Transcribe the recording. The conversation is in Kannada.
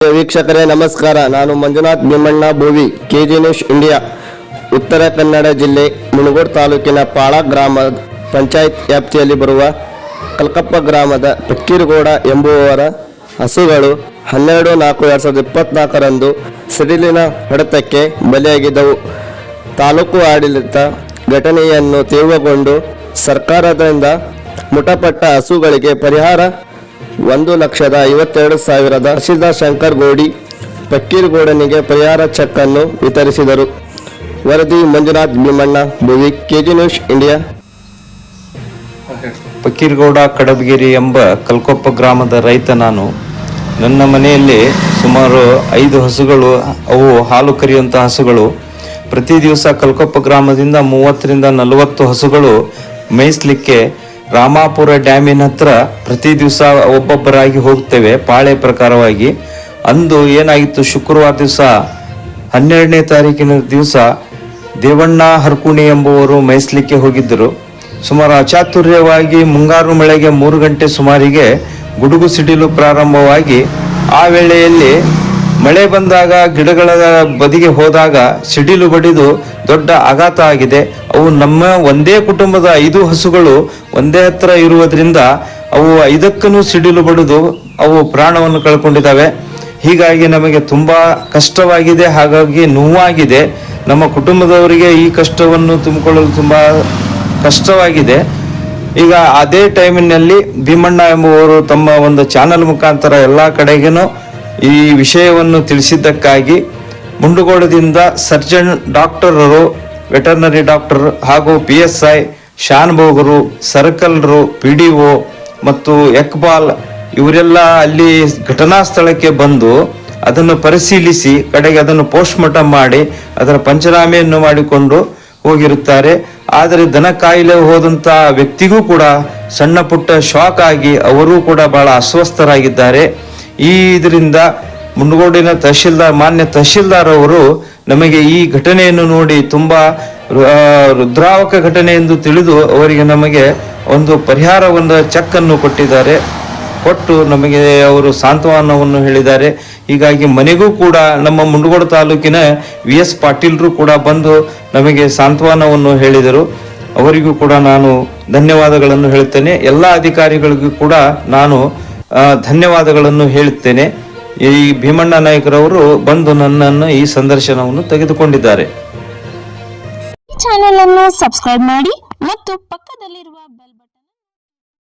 ವೀಕ್ಷಕರೇ, ನಮಸ್ಕಾರ. ನಾನು Manjunath Bheemanna Bhovi, KG news India, Uttara Kannada ಜಿಲ್ಲೆ, ಮುಣಗೋಡ್ ತಾಲೂಕಿನ ಪಾಳ ಗ್ರಾಮ ಪಂಚಾಯತ್ ವ್ಯಾಪ್ತಿಯಲ್ಲಿ ಬರುವ ಕಲ್ಕಪ್ಪ ಗ್ರಾಮದ ಪಕ್ಕೀರಗೌಡ ಎಂಬುವವರ ಹಸುಗಳು ಹನ್ನೆರಡು ನಾಲ್ಕು ಎರಡು ಸಾವಿರದ ಇಪ್ಪತ್ನಾಲ್ಕರಂದು ಸಿಡಿಲಿನ ಹೊಡೆತಕ್ಕೆ ಬಲಿಯಾಗಿದ್ದವು. ತಾಲೂಕು ಆಡಳಿತ ಘಟನೆಯನ್ನು ತೀವ್ರಗೊಂಡು ಸರ್ಕಾರದಿಂದ ಮೃತಪಟ್ಟ ಹಸುಗಳಿಗೆ ಪರಿಹಾರ ಒಂದು ಲಕ್ಷದ ಐವತ್ತೆರಡು ಸಾವಿರದ ಹರ್ಷಿದ ಶಂಕರ್ ಗೋಡಿ ಪಕ್ಕೀರ್ಗೌಡನಿಗೆ ಪರಿಹಾರ ಚೆಕ್ ಅನ್ನು ವಿತರಿಸಿದರು. ವರದಿ Manjunath Bheemanna, Bhuvi, KG news India. Pakkirgouda Kadabagiri ಎಂಬ ಕಲ್ಕೊಪ್ಪ ಗ್ರಾಮದ ರೈತ ನಾನು. ನನ್ನ ಮನೆಯಲ್ಲಿ ಸುಮಾರು ಐದು ಹಸುಗಳು, ಅವು ಹಾಲು ಕರೆಯುವಂಥ ಹಸುಗಳು. ಪ್ರತಿ ದಿವಸ ಕಲ್ಕೊಪ್ಪ ಗ್ರಾಮದಿಂದ ಮೂವತ್ತರಿಂದ ನಲವತ್ತು ಹಸುಗಳು ಮೇಯಿಸ್ಲಿಕ್ಕೆ ರಾಮಾಪುರ ಡ್ಯಾಮಿನ ಹತ್ರ ಪ್ರತಿ ದಿವಸ ಒಬ್ಬೊಬ್ಬರಾಗಿ ಹೋಗ್ತೇವೆ ಪಾಳೆ ಪ್ರಕಾರವಾಗಿ. ಅಂದು ಏನಾಗಿತ್ತು ಶುಕ್ರವಾರ ದಿವಸ, ಹನ್ನೆರಡನೇ ತಾರೀಕಿನ ದಿವಸ ದೇವಣ್ಣ ಹರ್ಕುಣಿ ಎಂಬುವರು ಮೇಯಿಸ್ಲಿಕ್ಕೆ ಹೋಗಿದ್ದರು. ಸುಮಾರು ಅಚಾತುರ್ಯವಾಗಿ ಮುಂಗಾರು ಮಳೆಗೆ ಮೂರು ಗಂಟೆ ಸುಮಾರಿಗೆ ಗುಡುಗು ಸಿಡಿಲು ಪ್ರಾರಂಭವಾಗಿ ಆ ವೇಳೆಯಲ್ಲಿ ಮಳೆ ಬಂದಾಗ ಗಿಡಗಳ ಬದಿಗೆ ಹೋದಾಗ ಸಿಡಿಲು ಬಡಿದು ದೊಡ್ಡ ಆಘಾತ ಆಗಿದೆ. ಅವು ನಮ್ಮ ಒಂದೇ ಕುಟುಂಬದ ಐದು ಹಸುಗಳು ಒಂದೇ ಹತ್ರ ಇರುವುದರಿಂದ ಅವು ಐದಕ್ಕೂ ಸಿಡಿಲು ಬಡಿದು ಅವು ಪ್ರಾಣವನ್ನು ಕಳ್ಕೊಂಡಿದ್ದಾವೆ. ಹೀಗಾಗಿ ನಮಗೆ ತುಂಬಾ ಕಷ್ಟವಾಗಿದೆ, ಹಾಗಾಗಿ ನೋವಾಗಿದೆ. ನಮ್ಮ ಕುಟುಂಬದವರಿಗೆ ಈ ಕಷ್ಟವನ್ನು ತುಂಬಿಕೊಳ್ಳಲು ತುಂಬಾ ಕಷ್ಟವಾಗಿದೆ. ಈಗ ಅದೇ ಟೈಮಿನಲ್ಲಿ ಭೀಮಣ್ಣ ಎಂಬುವರು ತಮ್ಮ ಒಂದು ಚಾನಲ್ ಮುಖಾಂತರ ಎಲ್ಲ ಕಡೆಗೇನು ಈ ವಿಷಯವನ್ನು ತಿಳಿಸಿದ್ದಕ್ಕಾಗಿ ಮುಂಡುಗೋಡದಿಂದ ಸರ್ಜನ್ ಡಾಕ್ಟರರು, ವೆಟರ್ನರಿ ಡಾಕ್ಟರ್ ಹಾಗೂ ಪಿ ಎಸ್ ಐ ಶಾನ್ಭೋಗರು ಸರ್ಕಲ್ರು, ಪಿ ಡಿ ಒ ಮತ್ತು ಎಕ್ಬಾಲ್ ಇವರೆಲ್ಲ ಅಲ್ಲಿ ಘಟನಾ ಸ್ಥಳಕ್ಕೆ ಬಂದು ಅದನ್ನು ಪರಿಶೀಲಿಸಿ, ಕಡೆಗೆ ಅದನ್ನು ಪೋಸ್ಟ್ ಮಾರ್ಟಮ್ ಮಾಡಿ ಅದರ ಪಂಚನಾಮೆಯನ್ನು ಮಾಡಿಕೊಂಡು ಹೋಗಿರುತ್ತಾರೆ. ಆದರೆ ದನ ಕಾಯಿಲೆ ಹೋದಂಥ ವ್ಯಕ್ತಿಗೂ ಕೂಡ ಸಣ್ಣ ಪುಟ್ಟ ಶಾಕ್ ಆಗಿ ಅವರೂ ಕೂಡ ಬಹಳ ಅಸ್ವಸ್ಥರಾಗಿದ್ದಾರೆ. ಈ ಇದರಿಂದ ಮುಂಡಗೋಡಿನ ತಹಶೀಲ್ದಾರ್, ಮಾನ್ಯ ತಹಶೀಲ್ದಾರ್ ಅವರು ನಮಗೆ ಈ ಘಟನೆಯನ್ನು ನೋಡಿ ತುಂಬಾ ರುದ್ರಾವಕ ಘಟನೆ ಎಂದು ತಿಳಿದು ಅವರಿಗೆ ನಮಗೆ ಒಂದು ಪರಿಹಾರ, ಒಂದು ಚೆಕ್ ಅನ್ನು ಕೊಟ್ಟಿದ್ದಾರೆ. ಕೊಟ್ಟು ನಮಗೆ ಅವರು ಸಾಂತ್ವನವನ್ನು ಹೇಳಿದ್ದಾರೆ. ಹೀಗಾಗಿ ಮನೆಗೂ ಕೂಡ ನಮ್ಮ ಮುಂಡಗೋಡ ತಾಲೂಕಿನ ವಿ ಎಸ್ ಪಾಟೀಲ್ರು ಕೂಡ ಬಂದು ನಮಗೆ ಸಾಂತ್ವನವನ್ನು ಹೇಳಿದರು. ಅವರಿಗೂ ಕೂಡ ನಾನು ಧನ್ಯವಾದಗಳನ್ನು ಹೇಳುತ್ತೇನೆ ಎಲ್ಲ ಅಧಿಕಾರಿಗಳಿಗೂ ಕೂಡ ನಾನು ಧನ್ಯವಾದಗಳನ್ನು ಹೇಳುತ್ತೇನೆ. ಈ ಭೀಮಣ್ಣ ನಾಯಕರವರು ಬಂದು ನನ್ನನ್ನು ಈ ಸಂದರ್ಶನವನ್ನು ತೆಗೆದುಕೊಂಡಿದ್ದಾರೆ. ಚಾನೆಲ್ ಅನ್ನು ಸಬ್ಸ್ಕ್ರೈಬ್ ಮಾಡಿ ಮತ್ತು ಪಕ್ಕದಲ್ಲಿರುವ ಬೆಲ್